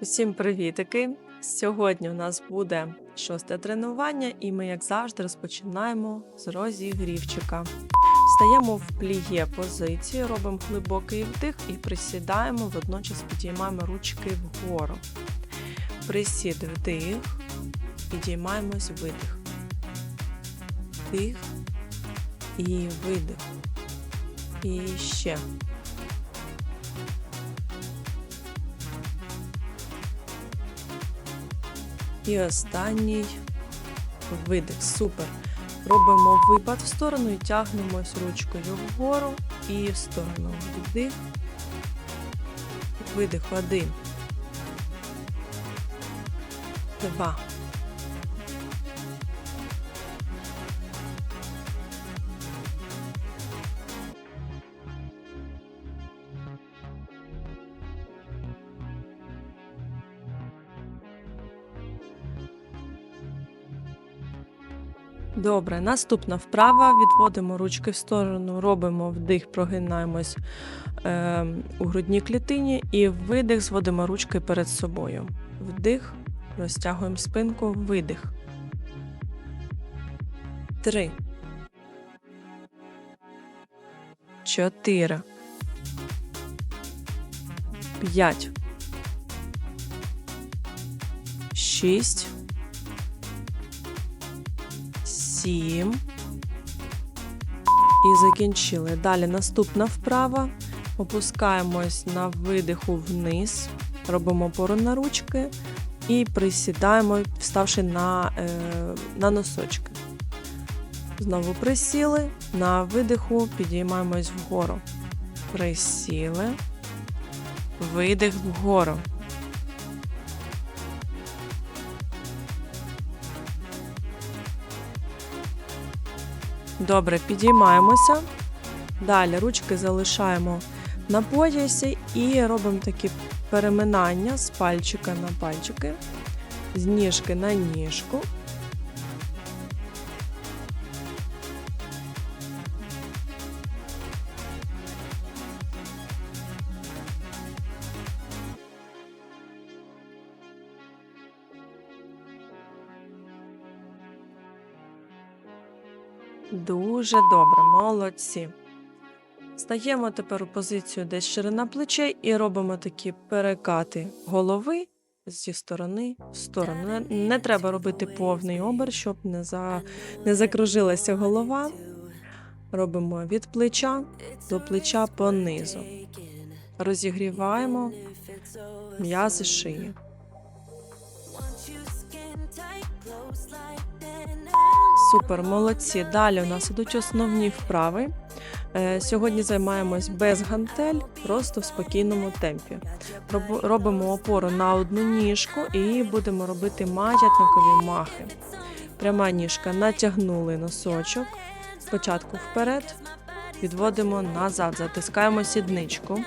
Усім привітики! Сьогодні у нас буде шосте тренування, і ми, як завжди, розпочинаємо з розігрівчика. Стаємо в пліє позиції, робимо глибокий вдих і присідаємо, водночас підіймаємо ручки вгору. Присід вдих, підіймаємось видих. Вдих і видих. І ще. І останній видих. Супер. Робимо випад в сторону і тягнемось ручкою вгору і в сторону. Вдих. Видих. Один. Два. Добре, наступна вправа. Відводимо ручки в сторону, робимо вдих, прогинаємось е, у грудній клітині і видих, зводимо ручки перед собою. Вдих, розтягуємо спинку, видих. Три. Чотири. П'ять. Шість. Сім. І закінчили. Далі наступна вправа. Опускаємось на видиху вниз, робимо опору на ручки і присідаємо, вставши на, е, на носочки. Знову присіли, на видиху підіймаємось вгору. Присіли, видих вгору. Добре, підіймаємося. Далі ручки залишаємо на поясі і робимо такі переминання з пальчика на пальчики, з ніжки на ніжку. Дуже добре, молодці. Стаємо тепер у позицію десь ширина плечей і робимо такі перекати голови зі сторони в сторону. Не, треба робити повний обер, щоб не, за, не закружилася голова. Робимо від плеча до плеча понизу. Розігріваємо м'язи шиї. Супер, молодці. Далі у нас ідуть основні вправи. Е, Сьогодні займаємось без гантель, просто в спокійному темпі. Роб- Робимо опору на одну ніжку і будемо робити маятникові махи. Пряма ніжка натягнули носочок. Спочатку вперед, відводимо назад, затискаємо сідничку.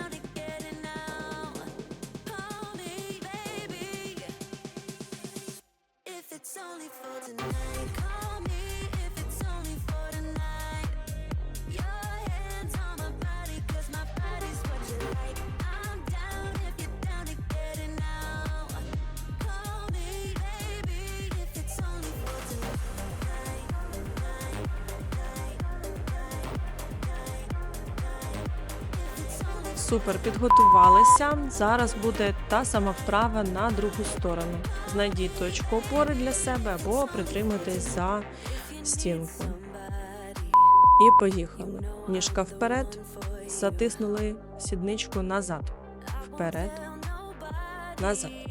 Супер, підготувалися. Зараз буде та сама вправа на другу сторону. Знайдіть точку опори для себе або притримуйтесь за стінку. І поїхали. Ніжка вперед, затиснули сідничку назад. Вперед, назад.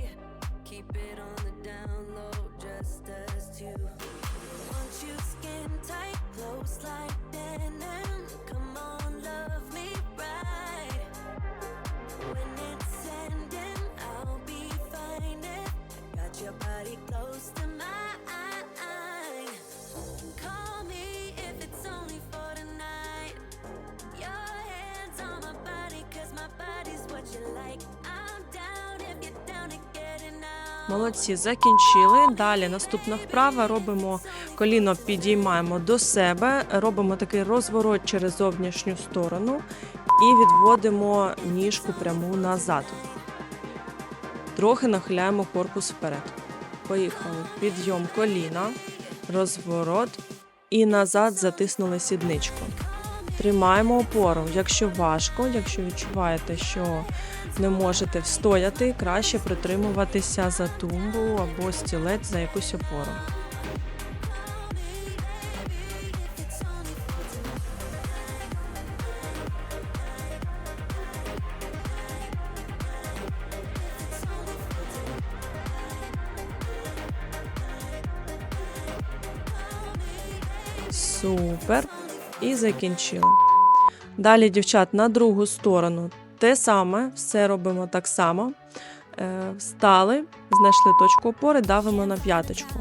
Молодці, закінчили. Далі наступна вправа. Робимо коліно, підіймаємо до себе, робимо такий розворот через зовнішню сторону і відводимо ніжку пряму назад. Трохи нахиляємо корпус вперед. Поїхали. Підйом коліна, розворот і назад затиснули сідничку. Тримаємо опору. Якщо важко, якщо відчуваєте, що не можете встояти, краще притримуватися за тумбу або стілець за якусь опору. Супер. І закінчили. Далі, дівчат, на другу сторону. Те саме, все робимо так само. Е, встали, знайшли точку опори, давимо на п'яточку.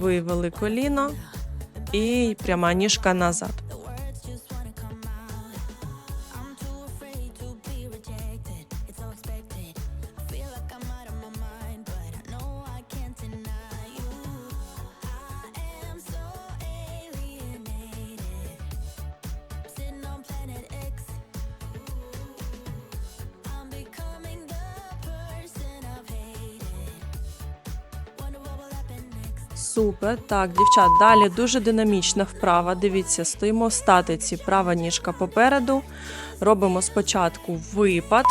Вивели коліно і пряма ніжка назад. Супер. Так, дівчат, далі дуже динамічна вправа. Дивіться, стоїмо в статиці, права ніжка попереду. Робимо спочатку випад,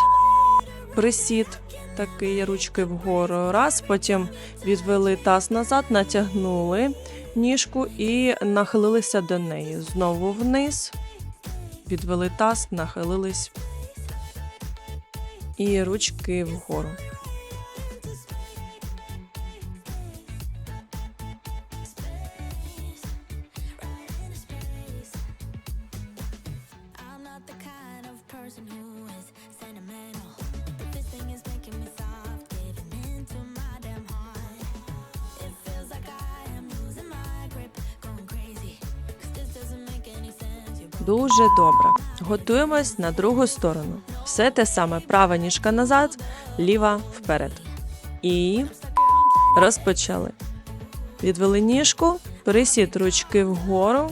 присід, такий ручки вгору. Раз, потім відвели таз назад, натягнули ніжку і нахилилися до неї. Знову вниз, відвели таз, нахилились. І ручки вгору. Готуємось на другу сторону. Все те саме: права ніжка назад, ліва вперед. І розпочали. Відвели ніжку, пересід ручки вгору,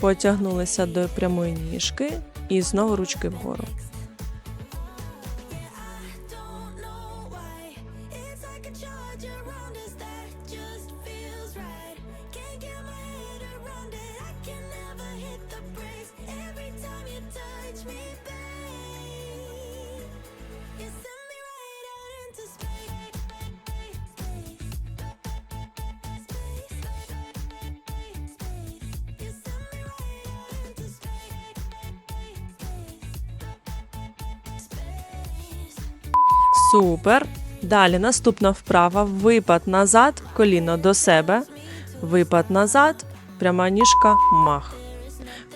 потягнулися до прямої ніжки і знову ручки вгору. Супер. Далі наступна вправа. Випад назад, коліно до себе. Випад назад, пряма ніжка, мах.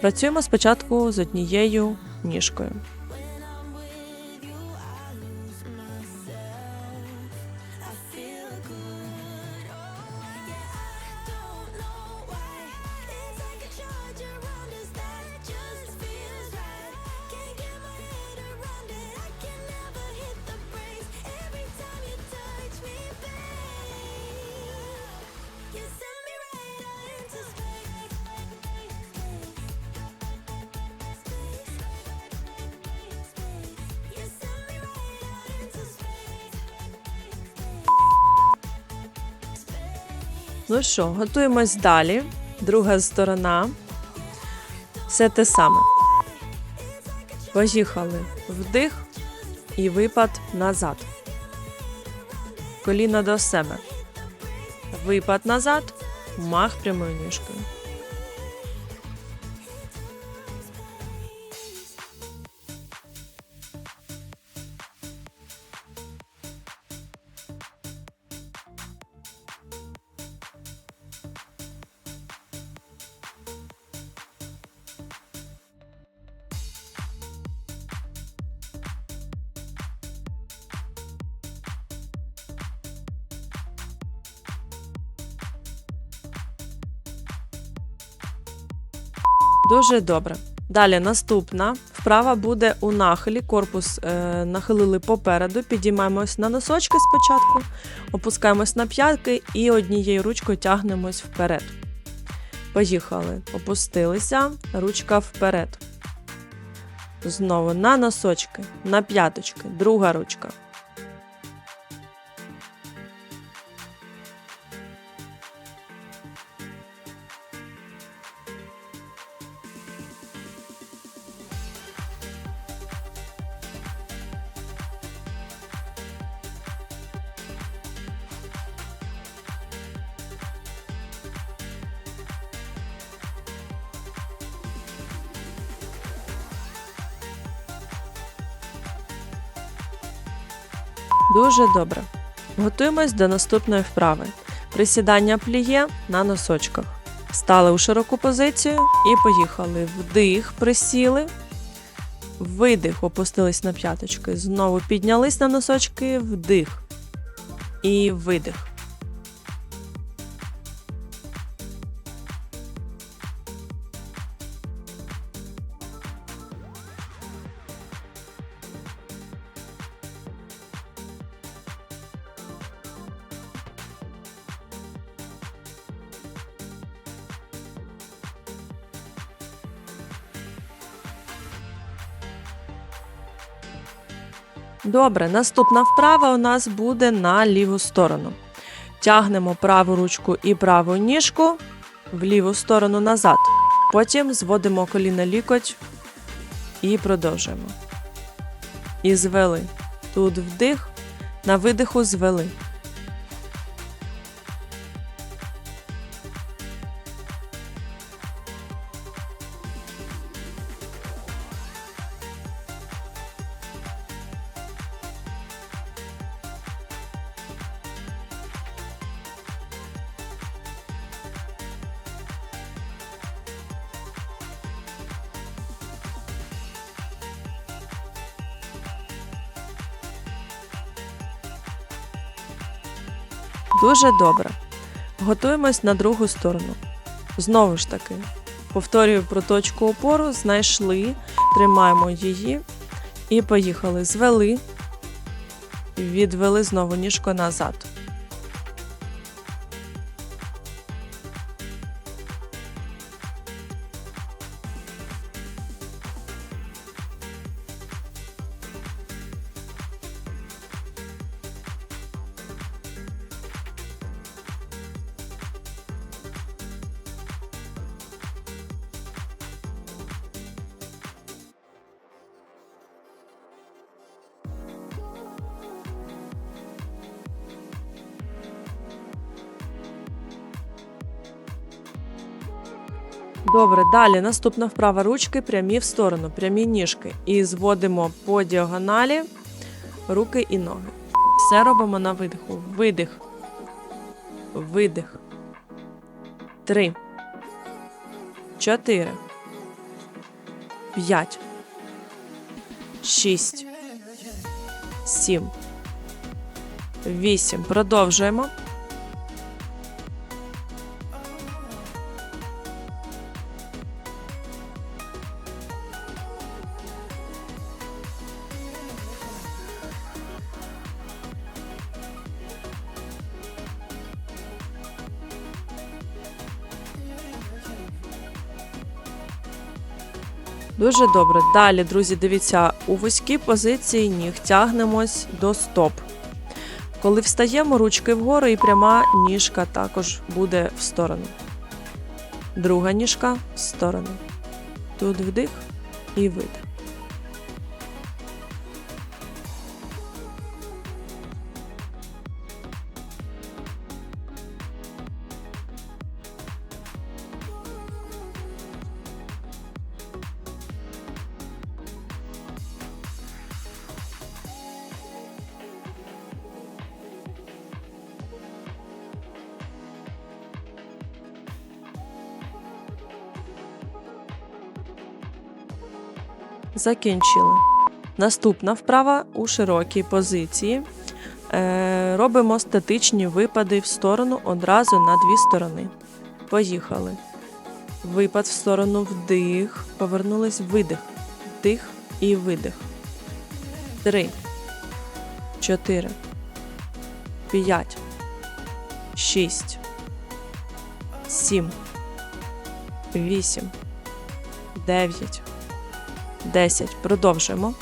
Працюємо спочатку з однією ніжкою. Ну що, готуємось далі. Друга сторона. Все те саме. Поїхали. Вдих і випад назад. Коліна до себе. Випад назад. Мах прямою ніжкою. Дуже добре. Далі наступна вправа буде у нахилі. Корпус е, нахилили попереду, підіймаємось на носочки спочатку, опускаємось на п'ятки і однією ручкою тягнемось вперед. Поїхали. Опустилися, ручка вперед. Знову на носочки, на п'яточки, друга ручка. Дуже добре. Готуємось до наступної вправи. Присідання пліє на носочках. Стали у широку позицію і поїхали. Вдих, присіли. Видих, опустились на п'яточки. Знову піднялись на носочки, вдих. І видих. Добре, наступна вправа у нас буде на ліву сторону. Тягнемо праву ручку і праву ніжку в ліву сторону назад. Потім зводимо коліна лікоть і продовжуємо. І звели. Тут вдих, на видиху звели. Дуже добре. Готуємось на другу сторону. Знову ж таки, повторюю про точку опору, знайшли, тримаємо її і поїхали. Звели, відвели знову ніжко назад. Добре, далі наступна вправа ручки прямі в сторону, прямі ніжки. І зводимо по діагоналі руки і ноги. Все робимо на видиху. Видих. Видих. Три. Чотири. П'ять. Шість. Сім. Вісім. Продовжуємо. Дуже добре. Далі, друзі, дивіться, у вузькій позиції ніг тягнемось до стоп. Коли встаємо, ручки вгору і пряма ніжка також буде в сторону. Друга ніжка в сторону. Тут вдих і видих. Закінчили. Наступна вправа у широкій позиції. Е, робимо статичні випади в сторону одразу на дві сторони. Поїхали. Випад в сторону вдих. Повернулись видих. Вдих і видих. Три. Чотири. П'ять. Шість. Сім. Вісім. Дев'ять. 10. Продовжуємо.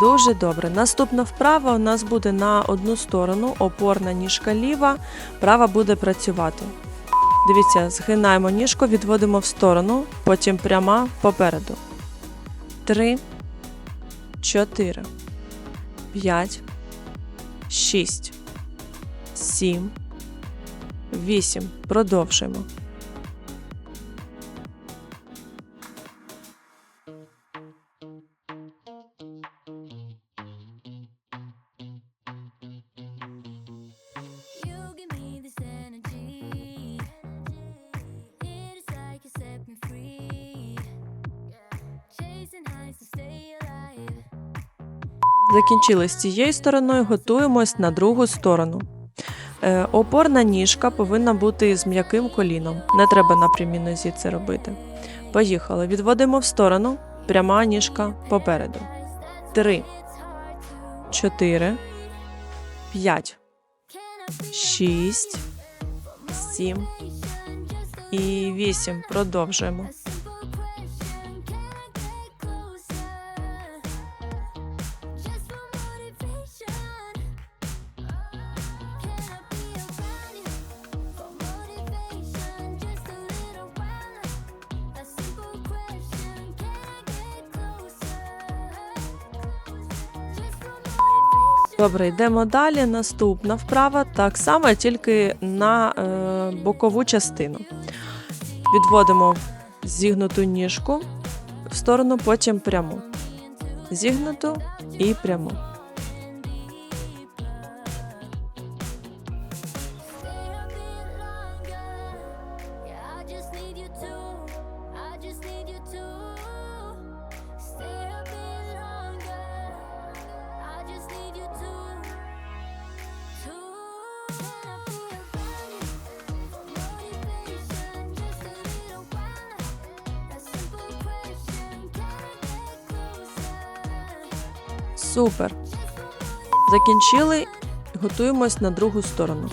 Дуже добре. Наступна вправа у нас буде на одну сторону, опорна ніжка ліва, права буде працювати. Дивіться, згинаємо ніжку, відводимо в сторону, потім пряма попереду. три, чотири, п'ять, шість, сім, вісім. Продовжуємо. Закінчили з цією стороною, готуємось на другу сторону. Е, опорна ніжка повинна бути з м'яким коліном. Не треба на прямій нозі це робити. Поїхали. Відводимо в сторону. Пряма ніжка попереду. Три, чотири, п'ять, шість, сім і вісім. Продовжуємо. Добре, йдемо далі. Наступна вправа так само, тільки на е, бокову частину. Відводимо зігнуту ніжку в сторону, потім пряму. Зігнуту і пряму. Супер. Закінчили. Готуємось на другу сторону.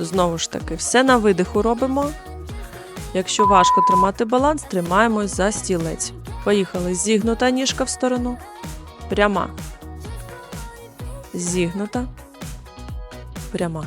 Знову ж таки, все на видиху робимо. Якщо важко тримати баланс, тримаємось за стілець. Поїхали. Зігнута ніжка в сторону. Пряма. Зігнута. Пряма.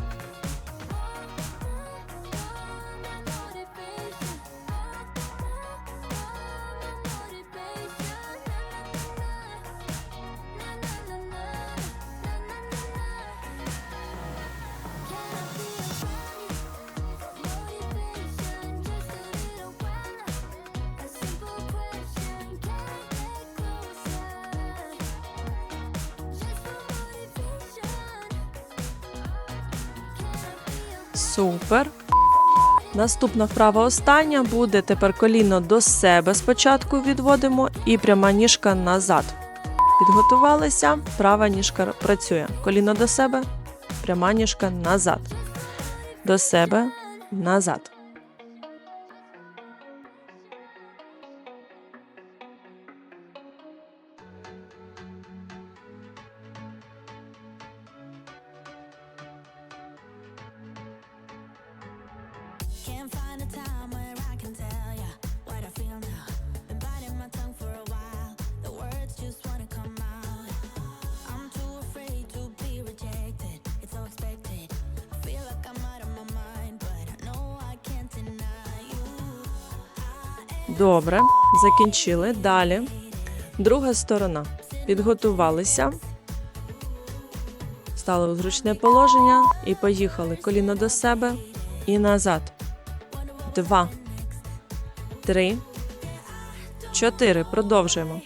Наступна вправа остання буде тепер коліно до себе спочатку відводимо і пряма ніжка назад. Підготувалися, права ніжка працює. Коліно до себе, пряма ніжка назад. До себе, назад. Добре, закінчили. Далі. Друга сторона. Підготувалися. Стали у зручне положення і поїхали. Коліно до себе і назад. Два. Три. Чотири. Продовжуємо.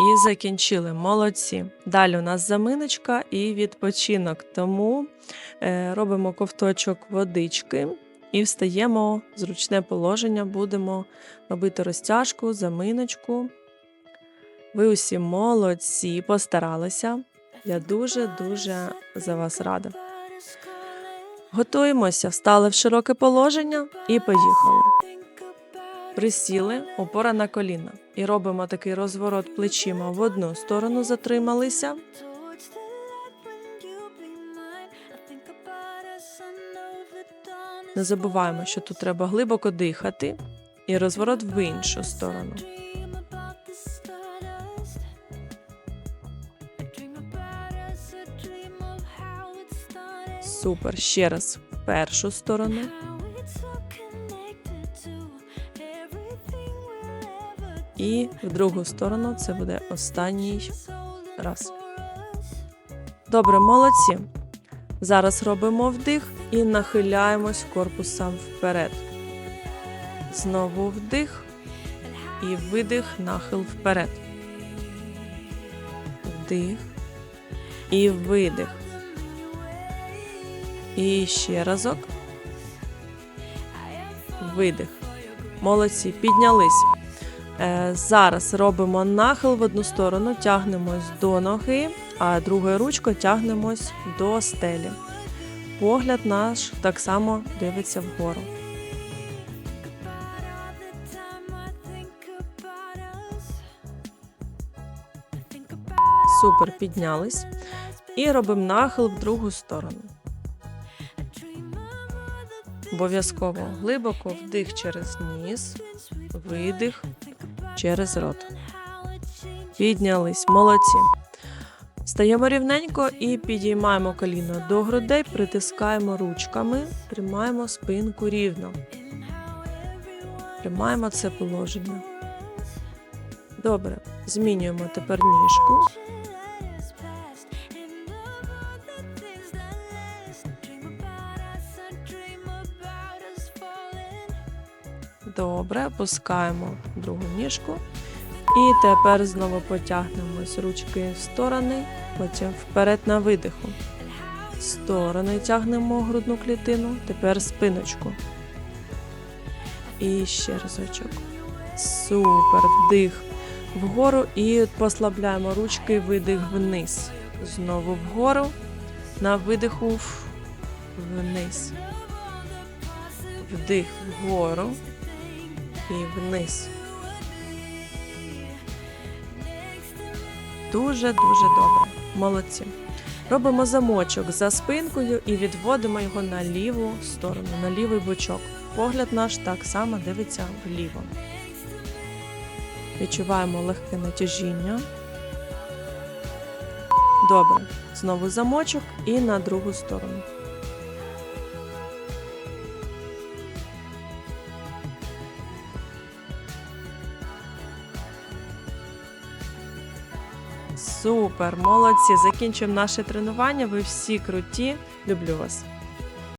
І закінчили. Молодці. Далі у нас заминочка і відпочинок. Тому е, робимо ковточок водички і встаємо в зручне положення. Будемо робити розтяжку, заминочку. Ви усі молодці, постаралися. Я дуже-дуже за вас рада. Готуємося, встали в широке положення і поїхали. Присіли, опора на коліна. І робимо такий розворот плечима в одну сторону, затрималися. Не забуваємо, що тут треба глибоко дихати. І розворот в іншу сторону. Супер. Ще раз в першу сторону. І в другу сторону це буде останній раз. Добре, молодці. Зараз робимо вдих і нахиляємось корпусом вперед. Знову вдих і видих, нахил вперед. Вдих і видих. І ще разок. Видих. Молодці, піднялись. Е, зараз робимо нахил в одну сторону, тягнемось до ноги, а другою ручкою тягнемось до стелі. Погляд наш так само дивиться вгору. Супер, піднялись. І робимо нахил в другу сторону. Обов'язково глибоко вдих через ніс, видих через рот. Піднялись, молодці. Стаємо рівненько і підіймаємо коліно до грудей, притискаємо ручками, тримаємо спинку рівно. Тримаємо це положення. Добре. Змінюємо тепер ніжку. Добре, опускаємо другу ніжку. І тепер знову потягнемось ручки в сторони, потім вперед на видиху. Сторони тягнемо грудну клітину, тепер спиночку. І ще разочок. Супер, вдих вгору і послабляємо ручки, видих вниз. Знову вгору, на видиху вниз. Вдих вгору і вниз. Дуже дуже добре. Молодці. Робимо замочок за спинкою і відводимо його на ліву сторону, на лівий бочок. Погляд наш так само дивиться вліво. Відчуваємо легке натяжіння. Добре. Знову замочок і на другу сторону. Супер, молодці! Закінчуємо наше тренування. Ви всі круті. Люблю вас.